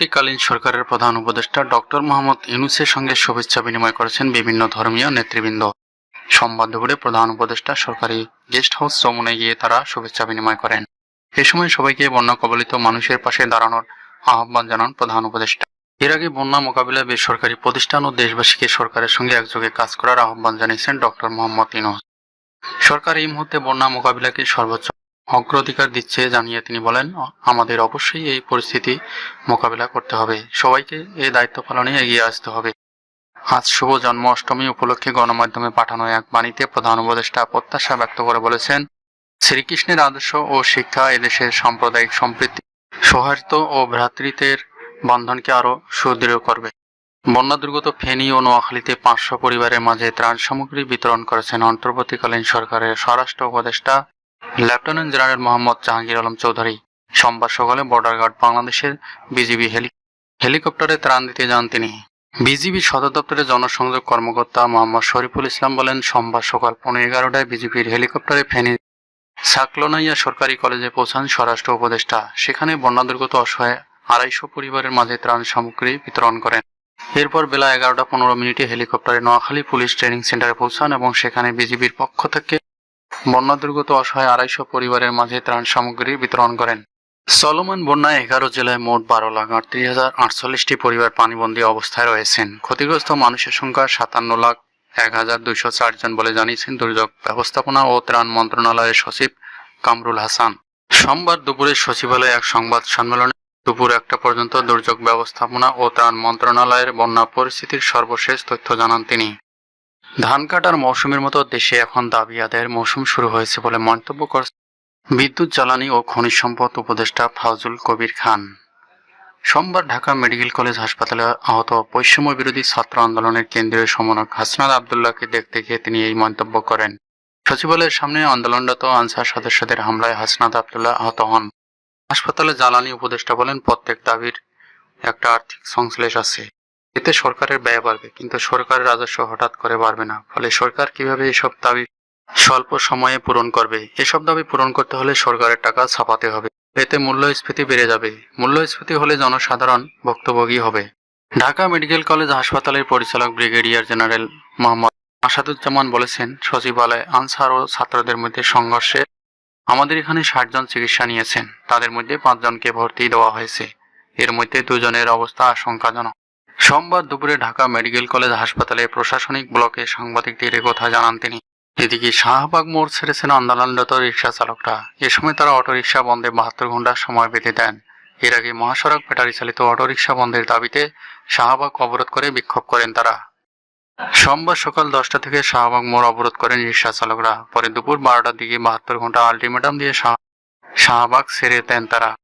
অন্তর্বর্তীকালীন সরকারের প্রধান উপদেষ্টা ডক্টর মোহাম্মদ ইউনুসের সঙ্গে শুভেচ্ছা বিনিময় করেছেন বিভিন্ন ধর্মীয় নেতৃবৃন্দ। সোমবার দুপুরে প্রধান উপদেষ্টা সরকারি গেস্ট হাউস চমুনে গিয়ে তারা শুভেচ্ছা বিনিময় করেন। এ সময় সবাইকে বন্যা কবলিত মানুষের পাশে দাঁড়ানোর আহ্বান জানান প্রধান উপদেষ্টা। এর আগে বন্যা মোকাবিলায় বেসরকারি প্রতিষ্ঠান ও দেশবাসীকে সরকারের সঙ্গে একযোগে কাজ করার আহ্বান জানিয়েছেন ডক্টর মোহাম্মদ ইউনুস। সরকার এই মুহূর্তে বন্যা মোকাবিলাকে সর্বোচ্চ অগ্রাধিকার দিচ্ছে জানিয়ে তিনি বলেন, আমাদের অবশ্যই এই পরিস্থিতি মোকাবিলা করতে হবে। সবাইকে এই দায়িত্ব পালনে এগিয়ে আসতে হবে। আজ শুভ জন্মাষ্টমী উপলক্ষে গণমাধ্যমে পাঠানো এক বাণীতে প্রধান উপদেষ্টা প্রত্যাশা ব্যক্ত করে বলেছেন, শ্রীকৃষ্ণের আদর্শ ও শিক্ষা এদেশের সাম্প্রদায়িক সম্প্রীতি, সৌহার্দ্য ও ভ্রাতৃত্বের বন্ধনকে আরও সুদৃঢ় করবে। বন্যা দুর্গত ফেনী ও নোয়াখালীতে পাঁচশো পরিবারের মাঝে ত্রাণ সামগ্রী বিতরণ করেছেন অন্তর্বর্তীকালীন সরকারের স্বরাষ্ট্র উপদেষ্টা লেফটেন্যান্ট জেনারেল মোহাম্মদ জাহাঙ্গীর আলম চৌধুরী, সোমবার সকালে বর্ডার গার্ড বাংলাদেশের বিজিবি হেলি হেলিকপ্টারে ত্রাণ দিতে যান তিনি। বিজিবি সদর দপ্তরের জনসংযোগ কর্মকর্তা মোহাম্মদ শরীফুল ইসলাম বলেন, সোমবার সকাল পৌনে এগারোটায় বিজেপির হেলিকপ্টারে ফেনী সাকলোনাইয়া সরকারি কলেজে পৌঁছান স্বরাষ্ট্র উপদেষ্টা। সেখানে বন্যা দুর্গত অসহায় আড়াইশো পরিবারের মাঝে ত্রাণ সামগ্রী বিতরণ করেন। এরপর বেলা এগারোটা পনেরো মিনিটে হেলিকপ্টারে নোয়াখালী পুলিশ ট্রেনিং সেন্টারে পৌঁছান এবং সেখানে বিজিবির পক্ষ থেকে বন্যা দুর্গত অসহায় আড়াইশো পরিবারের মাঝে ত্রাণ সামগ্রী বিতরণ করেন। চলমান বন্যায় এগারো জেলায় মোট বারো লাখ আটত্রিশ হাজার আটচল্লিশটি পরিবার পানিবন্দী অবস্থায় রয়েছেন। ক্ষতিগ্রস্ত মানুষের সংখ্যা সাতান্ন লাখ এক হাজার দুইশো চার জন বলে জানিয়েছেন দুর্যোগ ব্যবস্থাপনা ও ত্রাণ মন্ত্রণালয়ের সচিব কামরুল হাসান। সোমবার দুপুরে সচিবালয়ে এক সংবাদ সম্মেলনে দুপুর একটা পর্যন্ত দুর্যোগ ব্যবস্থাপনা ও ত্রাণ মন্ত্রণালয়ের বন্যা পরিস্থিতির সর্বশেষ তথ্য জানান তিনি। ধান কাটার মৌসুমের মতো দেশে এখন দাবি আদায়ের মৌসুম শুরু হয়েছে বলে মন্তব্য করেছেন বিদ্যুৎ, জ্বালানি ও খনিজ সম্পদ উপদেষ্টা ফাউজুল কবির খান। সোমবার ঢাকা মেডিকেল কলেজ হাসপাতালে আহত বৈষম্য বিরোধী ছাত্র আন্দোলনের কেন্দ্রীয় সমন্বয়ক হাসনাদ আবদুল্লাহকে দেখতে গিয়ে তিনি এই মন্তব্য করেন। সচিবালয়ের সামনে আন্দোলনরত আনসার সদস্যদের হামলায় হাসনাদ আবদুল্লাহ আহত হন। হাসপাতালে জ্বালানি উপদেষ্টা বলেন, প্রত্যেক দাবির একটা আর্থিক সংশ্লেষ আছে। এতে সরকারের ব্যয় বাড়বে, কিন্তু সরকারের রাজস্ব হঠাৎ করে বাড়বে না। ফলে সরকার কীভাবে এসব দাবি স্বল্প সময়ে পূরণ করবে? এসব দাবি পূরণ করতে হলে সরকারের টাকা ছাপাতে হবে। এতে মূল্যস্ফীতি বেড়ে যাবে। মূল্যস্ফীতি হলে জনসাধারণ ভুক্তভোগী হবে। ঢাকা মেডিকেল কলেজ হাসপাতালের পরিচালক ব্রিগেডিয়ার জেনারেল মোহাম্মদ আসাদুজ্জামান বলেছেন, সচিবালয় আনসার ও ছাত্রদের মধ্যে সংঘর্ষে আমাদের এখানে ষাট জন চিকিৎসা নিয়েছেন। তাদের মধ্যে পাঁচজনকে ভর্তি দেওয়া হয়েছে। এর মধ্যে দুজনের অবস্থা আশঙ্কাজনক। সোমবার দুপুরে ঢাকা মেডিকেল কলেজ হাসপাতালে প্রশাসনিক ব্লকে সাংবাদিকদের কথা জানান তিনি। এদিকে শাহবাগ মোড় ছেড়েছেন আন্দোলনরত রিক্সা চালকরা এ সময় তারা অটোরিকশা বন্ধে বাহাত্তর ঘণ্টা সময় বেঁধে দেন। এর আগে মহাসড়ক ব্যাটারি চালিত অটোরিকশা বন্ধের দাবিতে শাহবাগ অবরোধ করে বিক্ষোভ করেন তারা। সোমবার সকাল দশটা থেকে শাহবাগ মোড় অবরোধ করেন রিক্সা চালকরা। পরে দুপুর বারোটার দিকে বাহাত্তর ঘণ্টা আলটিমেটাম দিয়ে শাহ- শাহবাগ ছেড়ে দেন তারা।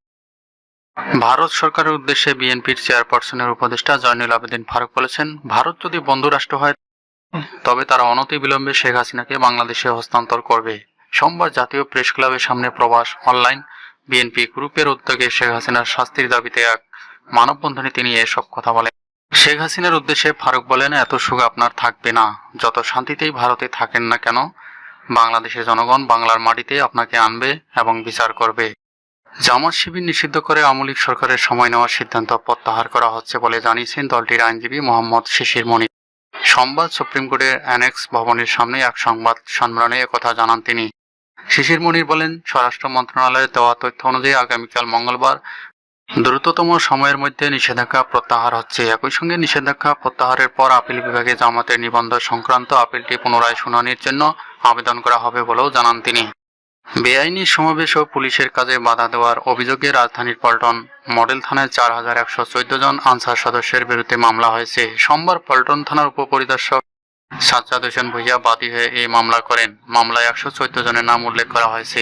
ভারত সরকারের উদ্দেশ্যে বিএনপির চেয়ারপারসনের উপদেষ্টা জয়নুল আবেদিন ফারুক বলেছেন, ভারত যদি বন্ধু রাষ্ট্র হয়, তবে তারা অনতি বিলম্বে শেখ হাসিনাকে বাংলাদেশে হস্তান্তর করবে। সোমবার জাতীয় প্রেস ক্লাবের সামনে প্রবাস অনলাইন বিএনপি গ্রুপের উদ্যোগে শেখ হাসিনার শাস্তির দাবিতে এক মানববন্ধনে তিনি এসব কথা বলেন। শেখ হাসিনার উদ্দেশ্যে ফারুক বলেন, এত সুখ আপনার থাকবে না। যত শান্তিতেই ভারতে থাকেন না কেন, বাংলাদেশের জনগণ বাংলার মাটিতে আপনাকে আনবে এবং বিচার করবে। জামাত শিবির নিষিদ্ধ করে আমলিক সরকারের সময় নেওয়ার সিদ্ধান্ত প্রত্যাহার করা হচ্ছে বলে জানিয়েছেন দলটির আইনজীবী মোহাম্মদ শিশির মণি সোমবার সুপ্রিম কোর্টের অ্যানেক্স ভবনের সামনে এক সংবাদ সম্মেলনে কথা জানান তিনি। শিশির মনির বলেন, স্বরাষ্ট্র মন্ত্রণালয়ের দেওয়া তথ্য অনুযায়ী আগামীকাল মঙ্গলবার দ্রুততম সময়ের মধ্যে নিষেধাজ্ঞা প্রত্যাহার হচ্ছে। একই সঙ্গে নিষেধাজ্ঞা প্রত্যাহারের পর আপিল বিভাগে জামাতের নিবন্ধ সংক্রান্ত আপিলটি পুনরায় শুনানির জন্য আবেদন করা হবে বলেও জানান তিনি। বেআইনি সমাবেশ ও পুলিশের কাজে বাধা দেওয়ার অভিযোগে রাজধানীর পল্টন মডেল থানায় চার হাজার একশো চোদ্দ জন আনসার সদস্যের বিরুদ্ধে মামলা হয়েছে। সোমবার পল্টন থানার উপপরিদর্শক সাজ্জাদ হোসেন ভুইয়া বাদী হয়ে এই মামলা করেন। মামলায় একশো চোদ্দ জনের নাম উল্লেখ করা হয়েছে।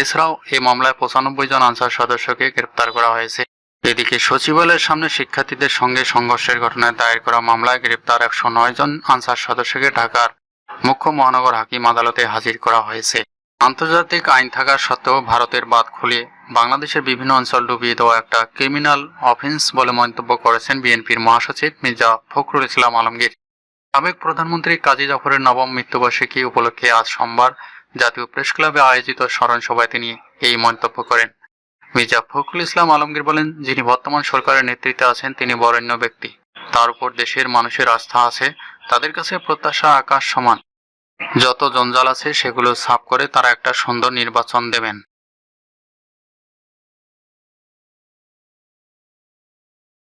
এছাড়াও এই মামলায় পঁচানব্বই জন আনসার সদস্যকে গ্রেপ্তার করা হয়েছে। এদিকে সচিবালয়ের সামনে শিক্ষার্থীদের সঙ্গে সংঘর্ষের ঘটনায় দায়ের করা মামলায় গ্রেপ্তার একশো নয় জন আনসার সদস্যকে ঢাকার মুখ্য মহানগর হাকিম আদালতে হাজির করা হয়েছে। আন্তর্জাতিক আইন থাকা সত্ত্বেও ভারতের বাদ খুলে বাংলাদেশের বিভিন্ন অঞ্চল ডুবিয়ে দেওয়া একটা ক্রিমিনাল অফেন্স বলে মন্তব্য করেছেন বিএনপির মহাসচিব মির্জা ফখরুল ইসলাম আলমগীর। সাবেক প্রধানমন্ত্রী কাজী জাফরের নবম মৃত্যুবার্ষিকী উপলক্ষে আজ সোমবার জাতীয় প্রেস ক্লাবে আয়োজিত স্মরণ সভায় তিনি এই মন্তব্য করেন। মির্জা ফখরুল ইসলাম আলমগীর বলেন, যিনি বর্তমান সরকারের নেতৃত্বে আছেন, তিনি বরেণ্য ব্যক্তি। তার উপর দেশের মানুষের আস্থা আছে, তাদের কাছে প্রত্যাশা আকাশ সমান। যত জঞ্জাল আছে সেগুলো সাফ করে তারা একটা সুন্দর নির্বাচন দেবেন।